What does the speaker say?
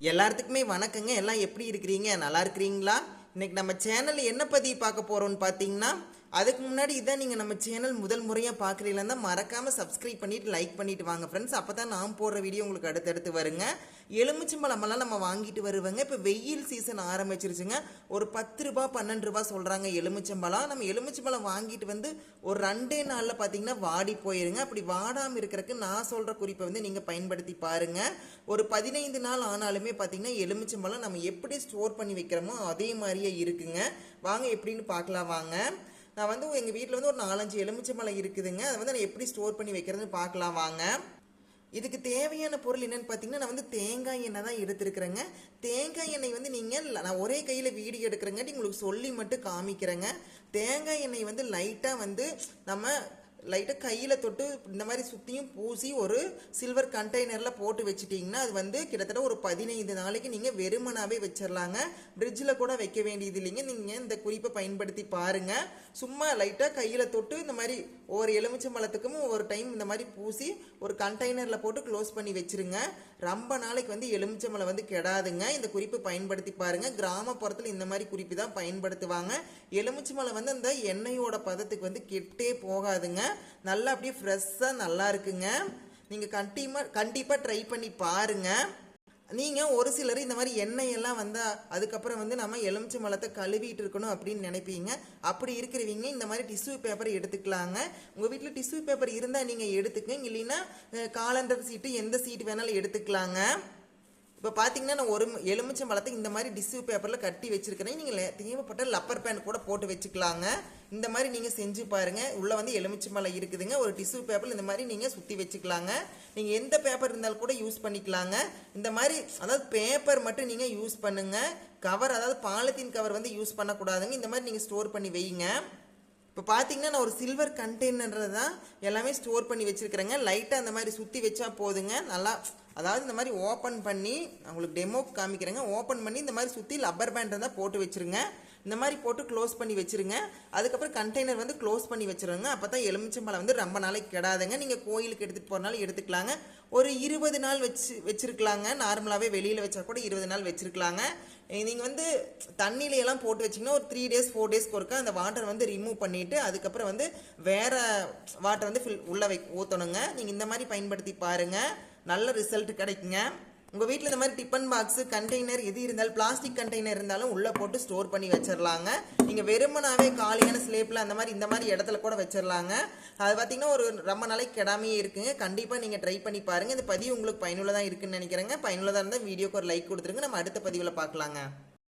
எல்லாத்துக்குமே வணக்கங்க. எல்லாம் எப்படி இருக்கிறீங்க? நல்லா இருக்கிறீங்களா? இன்னைக்கு நம்ம சேனல் என்ன பற்றி பார்க்க போகிறோன்னு பார்த்தீங்கன்னா அதுக்கு முன்னாடி இதான் நீங்கள் நம்ம சேனல் முதல் முறையாக பார்க்குறீங்களா மறக்காமல் சப்ஸ்கிரைப் பண்ணிவிட்டு லைக் பண்ணிட்டு வாங்க ஃப்ரெண்ட்ஸ் அப்போ தான் நான் போடுற வீடியோ உங்களுக்கு அடுத்தடுத்து வருங்க. எலுமிச்சம்பழமெல்லாம் நம்ம வாங்கிட்டு வருவாங்க. இப்போ வெயில் சீசன் ஆரம்பிச்சிருச்சுங்க. ஒரு பத்து ரூபா பன்னெண்டு ரூபா சொல்கிறாங்க எலுமிச்சம்பழம். நம்ம எலுமிச்சம்பழம் வாங்கிட்டு வந்து ஒரு ரெண்டே நாளில் பார்த்தீங்கன்னா வாடி போயிருங்க. அப்படி வாடாமல் இருக்கிறக்கு நான் சொல்கிற குறிப்பை வந்து நீங்கள் பயன்படுத்தி பாருங்க. ஒரு பதினைந்து நாள் ஆனாலுமே பார்த்தீங்கன்னா எலுமிச்சம்பழம் நம்ம எப்படி ஸ்டோர் பண்ணி வைக்கிறோமோ அதே மாதிரியே இருக்குங்க. வாங்க எப்படின்னு பார்க்கலாம் வாங்க. நான் வந்து எங்கள் வீட்டில் வந்து ஒரு நாலஞ்சு எலுமிச்சம்பழம் இருக்குதுங்க. அதை வந்து நான் எப்படி ஸ்டோர் பண்ணி வைக்கிறதுன்னு பார்க்கலாம் வாங்க. இதுக்கு தேவையான பொருள் என்னென்னு பார்த்தீங்கன்னா நான் வந்து தேங்காய் எண்ணெய் தான் எடுத்துருக்குறேங்க. தேங்காய் எண்ணெய் வந்து நீங்கள் நான் ஒரே கையில் வீடியோ எடுக்கிறேங்காட்டி உங்களுக்கு சொல்லி மட்டும் காமிக்கிறேங்க. தேங்காய் எண்ணெய் வந்து லைட்டாக வந்து நம்ம லைட்டாக கையில் தொட்டு இந்த மாதிரி சுற்றியும் பூசி ஒரு சில்வர் கண்டெய்னரில் போட்டு வச்சிட்டிங்கன்னா அது வந்து கிட்டத்தட்ட ஒரு பதினைந்து நாளைக்கு நீங்கள் வெறுமனாவே வச்சிடலாங்க ஃப்ரிட்ஜில் கூட வைக்க வேண்டியது இல்லைங்க. நீங்கள் இந்த குறிப்பை பயன்படுத்தி பாருங்கள் சும்மா லைட்டாக கையில் தொட்டு இந்த மாதிரி ஒவ்வொரு எலுமிச்சம்பழத்துக்கும் ஒவ்வொரு டைம் இந்த மாதிரி பூசி ஒரு கண்டெய்னரில் போட்டு க்ளோஸ் பண்ணி வச்சிருங்க. ரொம்ப நாளைக்கு வந்து எலுமிச்சம்பழம் வந்து கெடாதுங்க. இந்த குறிப்பு பயன்படுத்தி பாருங்கள் கிராமப்புறத்தில் இந்த மாதிரி குறிப்பு தான் பயன்படுத்துவாங்க. எலுமிச்சம்பழம் வந்து அந்த எண்ணெயோட பதத்துக்கு வந்து கெட்டே போகாதுங்க. நல்லா அப்படியே ஃப்ரெஷ்ஷாக நல்லா இருக்குங்க. நீங்கள் கண்டிப்பாக கண்டிப்பாக ட்ரை பண்ணி பாருங்கள் நீங்கள் ஒரு சிலர் இந்த மாதிரி எண்ணெய் எல்லாம் வந்தால் அதுக்கப்புறம் வந்து நம்ம எலுமிச்சை மலத்தை கழுவிட்டு இருக்கணும் அப்படின்னு நினைப்பீங்க. அப்படி இருக்கிறவங்க இந்த மாதிரி டிஷ்யூ பேப்பர் எடுத்துக்கலாங்க. உங்கள் வீட்டில் டிஷ்யூ பேப்பர் இருந்தால் நீங்கள் எடுத்துக்கங்க. இல்லைன்னா காலண்டர் சீட்டு எந்த சீட்டு வேணாலும் எடுத்துக்கலாங்க. இப்போ பார்த்தீங்கன்னா நான் ஒரு எலுமிச்சம் பழத்தை இந்த மாதிரி டிஷ்யூ பேப்பரில் கட்டி வச்சிருக்கிறேன். நீங்கள் தேவைப்பட்ட லப்பர் பேன் கூட போட்டு வச்சுக்கலாங்க. இந்த மாதிரி நீங்கள் செஞ்சு பாருங்கள் உள்ளே வந்து எலுமிச்சம் பழம் இருக்குதுங்க. ஒரு டிஷ்யூ பேப்பர் இந்த மாதிரி நீங்கள் சுற்றி வச்சுக்கலாங்க. நீங்கள் எந்த பேப்பர் இருந்தாலும் கூட யூஸ் பண்ணிக்கலாங்க. இந்த மாதிரி அதாவது பேப்பர் மட்டும் நீங்கள் யூஸ் பண்ணுங்கள் கவர் அதாவது பாலித்தீன் கவர் வந்து யூஸ் பண்ணக்கூடாதுங்க. இந்த மாதிரி நீங்கள் ஸ்டோர் பண்ணி வைங்க. இப்போ பார்த்தீங்கன்னா நான் ஒரு சில்வர் கண்டெய்னர் தான் எல்லாமே ஸ்டோர் பண்ணி வச்சுருக்கிறேங்க. லைட்டாக அந்த மாதிரி சுற்றி வச்சா போதுங்க. நல்லா அதாவது இந்த மாதிரி ஓப்பன் பண்ணி உங்களுக்கு டெமோ காமிக்கிறேங்க. ஓப்பன் பண்ணி இந்த மாதிரி சுற்றி லப்பர் பேண்ட் இருந்தால் போட்டு வச்சுருங்க. இந்த மாதிரி போட்டு க்ளோஸ் பண்ணி வச்சுருங்க. அதுக்கப்புறம் கண்டெய்னர் வந்து க்ளோஸ் பண்ணி வச்சுருங்க. அப்போ தான் எலுமிச்சம்பழம் வந்து ரொம்ப நாளைக்கு கெடாதுங்க. நீங்கள் கோயிலுக்கு எடுத்துகிட்டு போகிறனால எடுத்துக்கலாங்க. ஒரு இருபது நாள் வச்சு வச்சுருக்கலாங்க. நார்மலாகவே வெளியில் வச்சா கூட இருபது நாள் வச்சுருக்கலாங்க. நீங்கள் வந்து தண்ணியில எல்லாம் போட்டு வச்சிங்கன்னா ஒரு த்ரீ டேஸ் ஃபோர் டேஸ்க்கு ஒருக்கா அந்த வாட்டர் வந்து ரிமூவ் பண்ணிவிட்டு அதுக்கப்புறம் வந்து வேறு வாட்டர் வந்து ஃபில் உள்ளே வை ஊற்றணுங்க நீங்கள் இந்த மாதிரி பயன்படுத்தி பாருங்கள் நல்ல ரிசல்ட் கிடைக்குங்க. உங்கள் வீட்டில் இந்த மாதிரி டிஃபன் பாக்ஸு கண்டெய்னர் எது இருந்தாலும் பிளாஸ்டிக் கண்டெய்னர் இருந்தாலும் உள்ளே போட்டு ஸ்டோர் பண்ணி வச்சிடலாங்க நீங்கள் வெறுமனாவே காலியான ஸ்லேப்பில் அந்த மாதிரி இந்த மாதிரி இடத்துல கூட வச்சிடலாங்க அது பார்த்தீங்கன்னா ஒரு ரொம்ப நாளைக்கு கிடாமையே இருக்குங்க. கண்டிப்பாக நீங்கள் ட்ரை பண்ணி பாருங்கள் இந்த பதிவு உங்களுக்கு பயனுள்ளதாக இருக்குன்னு நினைக்கிறேங்க. பயனுள்ளதாக இருந்தால் வீடியோக்கு ஒரு லைக் கொடுத்துருங்க. நம்ம அடுத்த பதிவில் பார்க்கலாங்க.